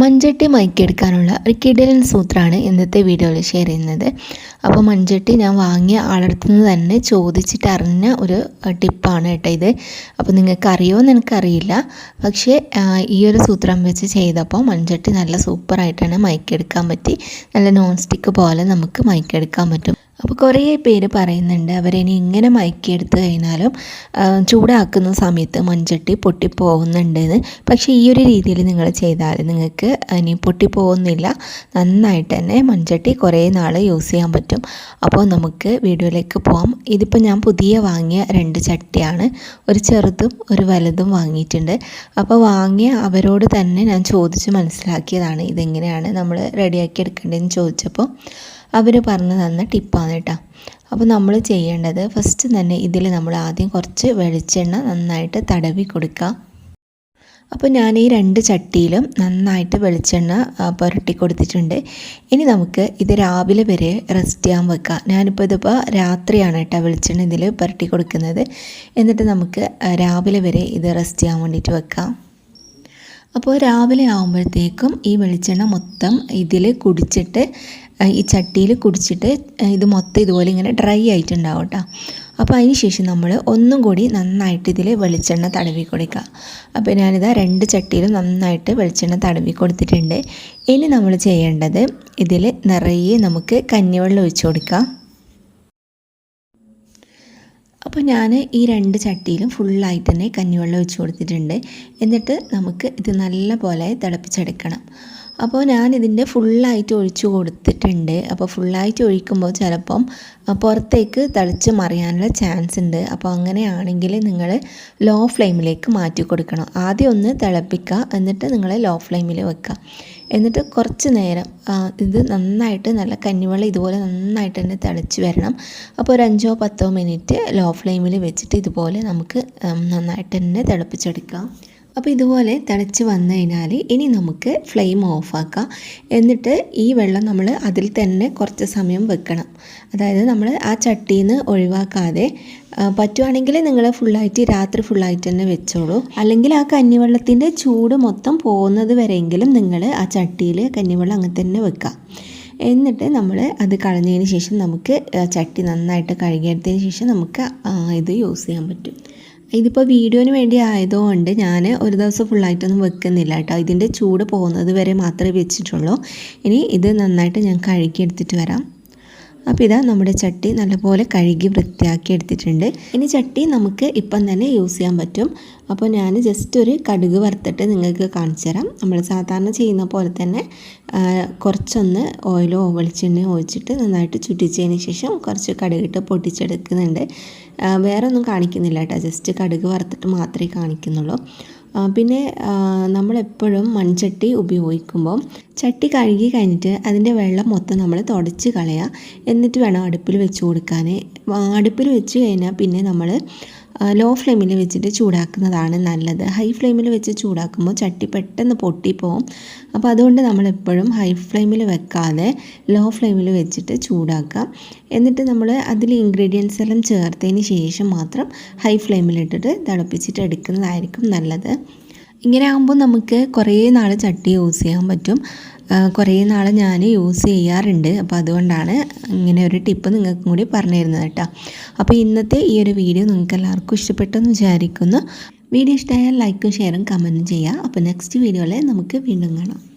മൺചട്ടി മയക്കിയെടുക്കാനുള്ള ഒരു കിടലൻ സൂത്രമാണ് ഇന്നത്തെ വീഡിയോയിൽ ഷെയർ ചെയ്യുന്നത്. അപ്പോൾ മൺചട്ടി ഞാൻ വാങ്ങിയ ആളടുത്തു നിന്ന് തന്നെ ചോദിച്ചിട്ട് അറിഞ്ഞ ഒരു ടിപ്പാണ് കേട്ടോ ഇത്. അപ്പോൾ നിങ്ങൾക്ക് എന്ന് എനിക്കറിയില്ല. പക്ഷേ ഈ ഒരു സൂത്രം വെച്ച് ചെയ്തപ്പോൾ മൺചട്ടി നല്ല സൂപ്പറായിട്ടാണ് മയക്കിയെടുക്കാൻ പറ്റി. നല്ല നോൺ സ്റ്റിക്ക് പോലെ നമുക്ക് മയക്കിയെടുക്കാൻ പറ്റും. അപ്പോൾ കുറേ പേര് പറയുന്നുണ്ട് അവരിനി ഇങ്ങനെ മയക്കിയെടുത്ത് കഴിഞ്ഞാലും ചൂടാക്കുന്ന സമയത്ത് മൺചട്ടി പൊട്ടിപ്പോകുന്നുണ്ടെന്ന്. പക്ഷേ ഈ ഒരു രീതിയിൽ നിങ്ങൾ ചെയ്താൽ നിങ്ങൾക്ക് ഇനി പൊട്ടിപ്പോകുന്നില്ല. നന്നായിട്ട് തന്നെ മൺചട്ടി കുറേ നാൾ യൂസ് ചെയ്യാൻ പറ്റും. അപ്പോൾ നമുക്ക് വീഡിയോയിലേക്ക് പോകാം ഇതിപ്പോൾ ഞാൻ പുതിയ വാങ്ങിയ രണ്ട് ചട്ടിയാണ്. ഒരു ചെറുതും ഒരു വലുതും വാങ്ങിയിട്ടുണ്ട്. അപ്പോൾ വാങ്ങിയ അവരോട് തന്നെ ഞാൻ ചോദിച്ച് മനസ്സിലാക്കിയതാണ് ഇതെങ്ങനെയാണ് നമ്മൾ റെഡിയാക്കി എടുക്കേണ്ടതെന്ന് ചോദിച്ചപ്പോൾ അവർ പറഞ്ഞു തന്ന ടിപ്പാണ് കേട്ടോ. അപ്പോൾ നമ്മൾ ചെയ്യേണ്ടത് ഫസ്റ്റ് തന്നെ ഇതിൽ നമ്മൾ ആദ്യം കുറച്ച് വെളിച്ചെണ്ണ നന്നായിട്ട് തടവി കൊടുക്കുക. അപ്പോൾ ഞാൻ ഈ രണ്ട് ചട്ടിയിലും നന്നായിട്ട് വെളിച്ചെണ്ണ പുരട്ടി കൊടുത്തിട്ടുണ്ട്. ഇനി നമുക്ക് ഇത് രാവിലെ വരെ റെസ്റ്റ് ചെയ്യാൻ വെക്കാം. ഞാനിപ്പോൾ ഇതിപ്പോൾ രാത്രിയാണ് കേട്ടോ വെളിച്ചെണ്ണ ഇതിൽ പുരട്ടി കൊടുക്കുന്നത്. എന്നിട്ട് നമുക്ക് രാവിലെ വരെ ഇത് റെസ്റ്റ് ചെയ്യാൻ വേണ്ടിയിട്ട് വെക്കാം. അപ്പോൾ രാവിലെ ആകുമ്പോഴത്തേക്കും ഈ വെളിച്ചെണ്ണ മൊത്തം ഇതിൽ കുടിച്ചിട്ട് ഈ ചട്ടിയിൽ കുടിച്ചിട്ട് ഇത് മൊത്തം ഇതുപോലെ ഇങ്ങനെ ഡ്രൈ ആയിട്ടുണ്ടാവും കേട്ടോ അപ്പോൾ അതിന് ശേഷം നമ്മൾ ഒന്നും കൂടി നന്നായിട്ട് ഇതിൽ വെളിച്ചെണ്ണ തടവി കൊടുക്കുക. അപ്പോൾ ഞാനിതാ രണ്ട് ചട്ടിയിലും നന്നായിട്ട് വെളിച്ചെണ്ണ തടവി കൊടുത്തിട്ടുണ്ട്. ഇനി നമ്മൾ ചെയ്യേണ്ടത് ഇതിൽ നിറയെ നമുക്ക് കഞ്ഞിവെള്ളം ഒഴിച്ചു കൊടുക്കാം. അപ്പോൾ ഞാൻ ഈ രണ്ട് ചട്ടിയിലും ഫുള്ളായിട്ട് തന്നെ കഞ്ഞിവെള്ളം ഒഴിച്ചു കൊടുത്തിട്ടുണ്ട്. എന്നിട്ട് നമുക്ക് ഇത് നല്ല പോലെ തിളപ്പിച്ചെടുക്കണം. അപ്പോൾ ഞാൻ ഇതിന്റെ ഫുള്ളായിട്ട് ഒഴിച്ചു കൊടുത്തിട്ടുണ്ട്. അപ്പോൾ ഫുള്ളായിട്ട് ഒഴിക്കുമ്പോൾ ചിലപ്പം പുറത്തേക്ക് തളിച്ച് മറിയാനുള്ള ചാൻസ് ഉണ്ട്. അപ്പോൾ അങ്ങനെയാണെങ്കിൽ നിങ്ങൾ ലോ ഫ്ലെയിമിലേക്ക് മാറ്റി കൊടുക്കണം. ആദ്യം ഒന്ന് തിളപ്പിക്കുക എന്നിട്ട് നിങ്ങൾ ലോ ഫ്ലെയിമിൽ വെക്കുക. എന്നിട്ട് കുറച്ച് നേരം ഇത് നന്നായിട്ട് നല്ല കഞ്ഞിവെള്ളം ഇതുപോലെ നന്നായിട്ട് തന്നെ തിളച്ച് വരണം. അപ്പോൾ ഒരു അഞ്ചോ പത്തോ മിനിറ്റ് ലോ ഫ്ലെയിമിൽ വെച്ചിട്ട് ഇതുപോലെ നമുക്ക് നന്നായിട്ട് തന്നെ തിളപ്പിച്ചെടുക്കാം. അപ്പോൾ ഇതുപോലെ തിളച്ച് വന്നു കഴിഞ്ഞാൽ ഇനി നമുക്ക് ഫ്ലെയിം ഓഫാക്കാം എന്നിട്ട് ഈ വെള്ളം നമ്മൾ അതിൽ തന്നെ കുറച്ച് സമയം വെക്കണം. അതായത് നമ്മൾ ആ ചട്ടിയിൽ നിന്ന് ഒഴിവാക്കാതെ പറ്റുവാണെങ്കിൽ നിങ്ങൾ ഫുള്ളായിട്ട് രാത്രി ഫുള്ളായിട്ട് തന്നെ വെച്ചോളൂ. അല്ലെങ്കിൽ ആ കഞ്ഞിവെള്ളത്തിന്റെ ചൂട് മൊത്തം പോകുന്നത് വരെയെങ്കിലും നിങ്ങൾ ആ ചട്ടിയിൽ കഞ്ഞിവെള്ളം അങ്ങനെ തന്നെ വെക്കുക എന്നിട്ട് നമ്മൾ അത് കളഞ്ഞതിന് ശേഷം നമുക്ക് ചട്ടി നന്നായിട്ട് കഴുകിയെടുത്തതിന് ശേഷം നമുക്ക് ഇത് യൂസ് ചെയ്യാൻ പറ്റും. ഇതിപ്പോൾ വീഡിയോന് വേണ്ടി ആയതുകൊണ്ട് ഞാൻ ഒരു ദിവസം ഫുള്ളായിട്ടൊന്നും വെക്കുന്നില്ല കേട്ടോ. ഇതിന്റെ ചൂട് പോകുന്നത് വരെ മാത്രമേ വെച്ചിട്ടുള്ളൂ. ഇനി ഇത് നന്നായിട്ട് ഞാൻ കഴുകിയെടുത്തിട്ട് വരാം. അപ്പോൾ ഇതാ നമ്മുടെ ചട്ടി നല്ലപോലെ കഴുകി വൃത്തിയാക്കി എടുത്തിട്ടുണ്ട്. ഇനി ചട്ടി നമുക്ക് ഇപ്പം തന്നെ യൂസ് ചെയ്യാൻ പറ്റും. അപ്പോൾ ഞാൻ ജസ്റ്റ് ഒരു കടുക് വറുത്തിട്ട് നിങ്ങൾക്ക് കാണിച്ചു തരാം. നമ്മൾ സാധാരണ ചെയ്യുന്ന പോലെ തന്നെ കുറച്ചൊന്ന് ഓയിലോ വെളിച്ചെണ്ണയോ ഒഴിച്ചിട്ട് നന്നായിട്ട് ചുറ്റിച്ചതിന് ശേഷം കുറച്ച് കടുകിട്ട് പൊട്ടിച്ചെടുക്കുന്നുണ്ട്. വേറെ ഒന്നും കാണിക്കുന്നില്ല കേട്ടോ. ജസ്റ്റ് കടുക് വറുത്തിട്ട് മാത്രമേ കാണിക്കുന്നുള്ളൂ. പിന്നെ നമ്മളെപ്പോഴും മൺചട്ടി ഉപയോഗിക്കുമ്പോൾ ചട്ടി കഴുകി കഴിഞ്ഞിട്ട് അതിന്റെ വെള്ളം മൊത്തം നമ്മൾ തുടച്ച് കളയുക. എന്നിട്ട് വേണം അടുപ്പിൽ വെച്ച് കൊടുക്കാൻ അടുപ്പിൽ വെച്ച് കഴിഞ്ഞാൽ പിന്നെ നമ്മൾ ലോ ഫ്ലെയിമിൽ വെച്ചിട്ട് ചൂടാക്കുന്നതാണ് നല്ലത്. ഹൈ ഫ്ലെയിമിൽ വെച്ച് ചൂടാക്കുമ്പോൾ ചട്ടി പെട്ടെന്ന് പൊട്ടിപ്പോവും. അപ്പോൾ അതുകൊണ്ട് നമ്മൾ എപ്പോഴും ഹൈ ഫ്ലെയിമിൽ വെക്കാതെ ലോ ഫ്ലെയിമിൽ വെച്ചിട്ട് ചൂടാക്കാം എന്നിട്ട് നമ്മൾ അതിൽ ഇൻഗ്രീഡിയൻസ് എല്ലാം ചേർത്തതിന് ശേഷം മാത്രം ഹൈ ഫ്ലെയിമിലിട്ടിട്ട് തിളപ്പിച്ചിട്ട് എടുക്കുന്നതായിരിക്കും നല്ലത്. ഇങ്ങനെ ആകുമ്പോൾ നമുക്ക് കുറേ നാൾ ചട്ടി യൂസ് ചെയ്യാൻ പറ്റും. കുറേ നാൾ ഞാൻ യൂസ് ചെയ്യാറുണ്ട്. അപ്പോൾ അതുകൊണ്ടാണ് ഇങ്ങനെ ഒരു ടിപ്പ് നിങ്ങൾക്കും കൂടി പറഞ്ഞു തരുന്നത് കേട്ടോ. അപ്പോൾ ഇന്നത്തെ ഈ ഒരു വീഡിയോ നിങ്ങൾക്ക് എല്ലാവർക്കും ഇഷ്ടപ്പെട്ടെന്ന് വിചാരിക്കുന്നു. വീഡിയോ ഇഷ്ടമായാൽ ലൈക്കും ഷെയറും കമന്റും ചെയ്യുക അപ്പോൾ നെക്സ്റ്റ് വീഡിയോയിൽ നമുക്ക് വീണ്ടും കാണാം.